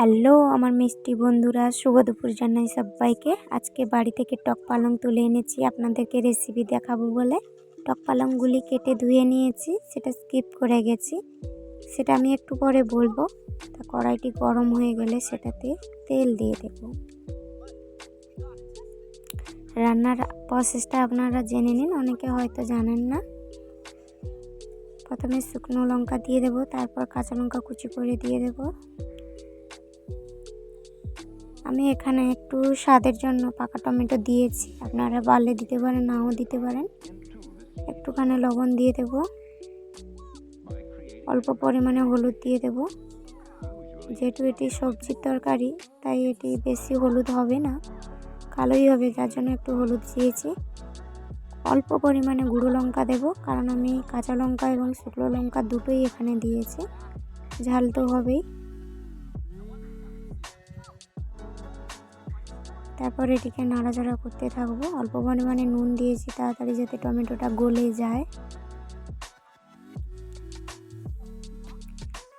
Hello, আমার মিষ্টি বন্ধুরা, শুভ দুপুর জানাই সবাইকে। আজকে বাড়ি থেকে টক পালং তুলে এনেছি, আপনাদেরকে রেসিপি দেখাবো বলে। টক পালংগুলি কেটে ধুয়ে নিয়েছি, সেটা স্কিপ করে গেছি। সেটা আমি একটু পরে বলব। তা কড়াইটি গরম হয়ে গেলে সেটাতে তেল দিয়ে দেব। রান্নার প্রসেসটা আপনারা জেনে নিন, অনেকে হয়তো জানেন না। প্রথমে শুকনো লঙ্কা দিয়ে দেবো, তারপর কাঁচা লঙ্কা কুচি করে দিয়ে দেবো। আমি এখানে একটু স্বাদের জন্য পাকা টমেটো দিয়েছি। আপনারা বালে দিতে পারেন, নাও দিতে পারেন। একটুখানি লবণ দিয়ে দেব। অল্প পরিমাণে হলুদ দিয়ে দেব। যেহেতু এটি সবজির তরকারি, তাই এটি বেশি হলুদ হবে না, কালোই হবে, যার জন্য একটু হলুদ দিয়েছি। অল্প পরিমাণে গুঁড়ো লঙ্কা দেব, কারণ আমি কাঁচা লঙ্কা এবং শুকনো লঙ্কা দুটোই এখানে দিয়েছি। ঝাল তো হবেই। তারপর এটিকে নাড়াচাড়া করতে থাকব। অল্প পরিমাণে নুন দিয়েছি, তাড়াতাড়ি যাতে টমেটোটা গলে যায়।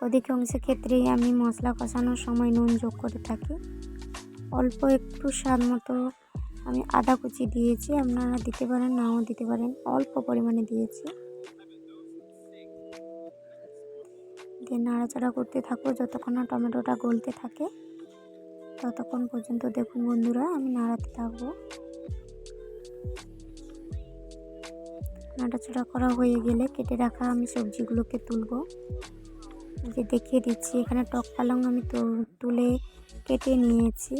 অধিকাংশ ক্ষেত্রেই আমি মশলা কষানোর সময় নুন যোগ করে থাকি। অল্প একটু স্বাদ মতো আমি আদা কুচি দিয়েছি, আপনারা দিতে পারেন, নাও দিতে পারেন, অল্প পরিমাণে দিয়েছি। দিয়ে নাড়াচাড়া করতে থাকব, যতক্ষণ না টমেটোটা গলতে থাকে। ততক্ষণ পর্যন্ত দেখুন বন্ধুরা, আমি নাড়াতে থাকব। নাড়াচাড়া করা হয়ে গেলে কেটে রাখা আমি সবজিগুলোকে তুলবো। যে দেখিয়ে দিচ্ছি, এখানে টক পালং আমি তুলে কেটে নিয়েছি।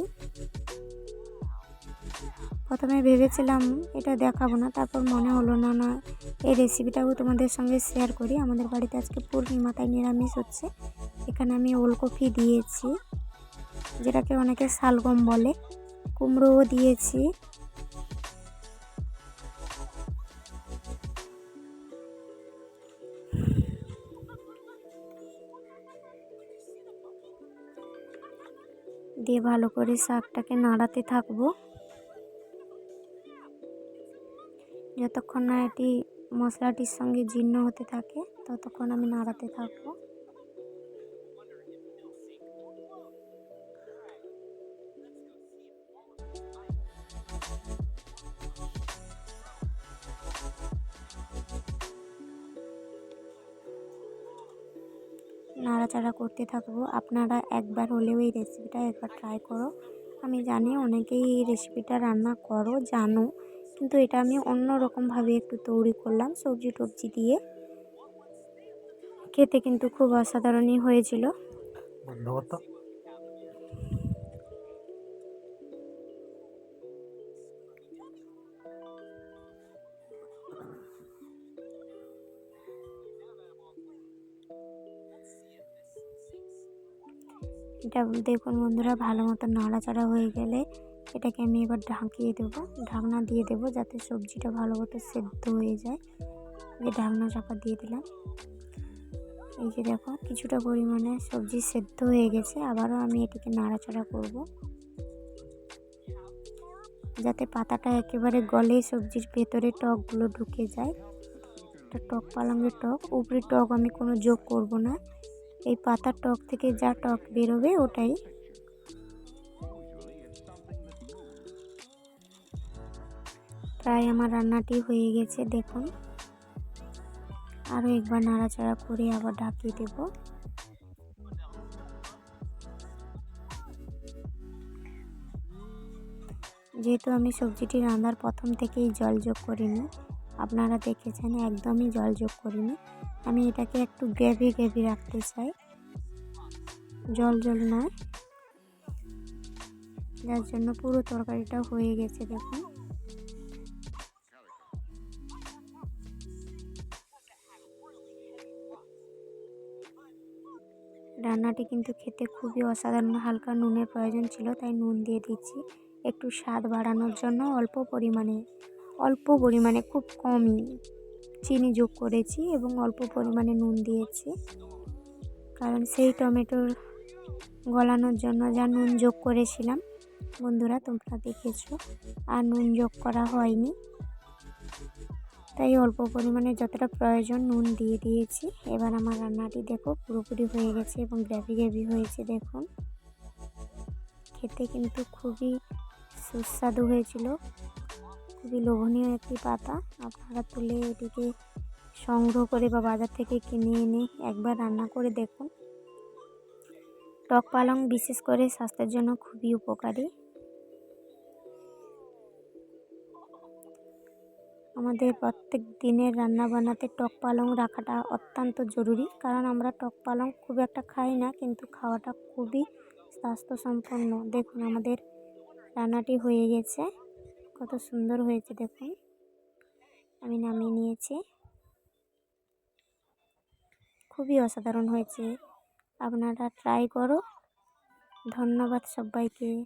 প্রথমে ভেবেছিলাম এটা দেখাবো না, তারপর মনে হলো, না না, এই রেসিপিটাও তোমাদের সঙ্গে শেয়ার করি। আমাদের বাড়িতে আজকে পূর্ণিমা, তাই নিরামিষ হচ্ছে। এখানে আমি ওলকপি দিয়েছি। যেটাকে অনেকে শালগম বলে। কুমড়োও দিয়েছি। দিয়ে ভালো করে শাকটাকে নাড়াতে থাকব। যতক্ষণ না এটি মশলাটির সঙ্গে জীর্ণ হতে থাকে, ততক্ষণ আমি নাড়াতে থাকব। নাড়াচাড়া করতে থাকব। আপনারা একবার হলেও এই রেসিপিটা একবার ট্রাই করো। আমি জানি অনেকেই এই রেসিপিটা রান্না করো, জানো, কিন্তু এটা আমি অন্য রকমভাবে একটু তৈরি করলাম সবজি টবজি দিয়ে। খেতে কিন্তু খুব অসাধারণই হয়েছিল। এটা দেখুন বন্ধুরা, ভালো মতো নাড়াচাড়া হয়ে গেলে এটাকে আমি এবার ঢাকিয়ে দেবো। ঢাকনা দিয়ে দেবো যাতে সবজিটা ভালো মতো সেদ্ধ হয়ে যায়। যে ঢাকনা চাপা দিয়ে দিলাম। এই যে দেখো, কিছুটা পরিমাণে সবজি সেদ্ধ হয়ে গেছে। আবারও আমি এটিকে নাড়াচাড়া করব। যাতে পাতাটা একেবারে গলে সবজির ভেতরে টকগুলো ঢুকে যায়। এটা টক পালঙ্গের টক উপরে টক আমি কোনো যোগ করব না। এই পাতার টক থেকে যা টক বেরোবে ওটাই। প্রায় আমার রান্নাটি হয়ে গেছে, দেখুন। আরও একবার নাড়াচাড়া করে আবার ঢাকিয়ে দেব। যেহেতু আমি সবজিটি রান্নার প্রথম থেকেই জল যোগ করিনি, আপনারা দেখেছেন একদমই জল যোগ করিনি। আমি এটাকে একটু গ্রেভি গ্রেভি রাখতে চাই। জল জল নয়। যার জন্য পুরো তরকারিটা হয়ে গেছে, দেখুন। রান্নাটি কিন্তু খেতে খুবই অসাধারণ, হালকা নুনের প্রয়োজন ছিল, তাই নুন দিয়ে দিচ্ছি। একটু স্বাদ বাড়ানোর জন্য অল্প পরিমাণে অল্প পরিমাণে, খুব কমই। চিনি যোগ করেছি এবং অল্প পরিমাণে নুন দিয়েছি। কারণ সেই টমেটোর গলানোর জন্য যা নুন যোগ করেছিলাম, বন্ধুরা তোমরা দেখেছ, আর নুন যোগ করা হয়নি। তাই অল্প পরিমাণে যতটা প্রয়োজন নুন দিয়ে দিয়েছি। এবার আমার রান্নাটি দেখো, পুরোপুরি হয়ে গেছে এবং গ্রেভি গ্রেভি হয়েছে দেখুন খেতে কিন্তু খুবই সুস্বাদু হয়েছিল। খুবই লোভনীয় একটি পাতা। আপনারা তুলে এটিকে সংগ্রহ করে বা বাজার থেকে কিনে এনে একবার রান্না করে দেখুন। টক পালং বিশেষ করে স্বাস্থ্যের জন্য খুবই উপকারী। আমাদের প্রত্যেক দিনের রান্না বান্নাতে টক পালং রাখাটা অত্যন্ত জরুরি, কারণ আমরা টক পালং খুব একটা খাই না, কিন্তু খাওয়াটা খুবই স্বাস্থ্যসম্পন্ন। দেখুন, আমাদের রান্নাটি হয়ে গেছে। কত সুন্দর হয়েছে দেখুন। আমি নামিয়ে নিয়েছি। খুবই অসাধারণ হয়েছে। আপনারা ট্রাই করো। ধন্যবাদ সবাইকে।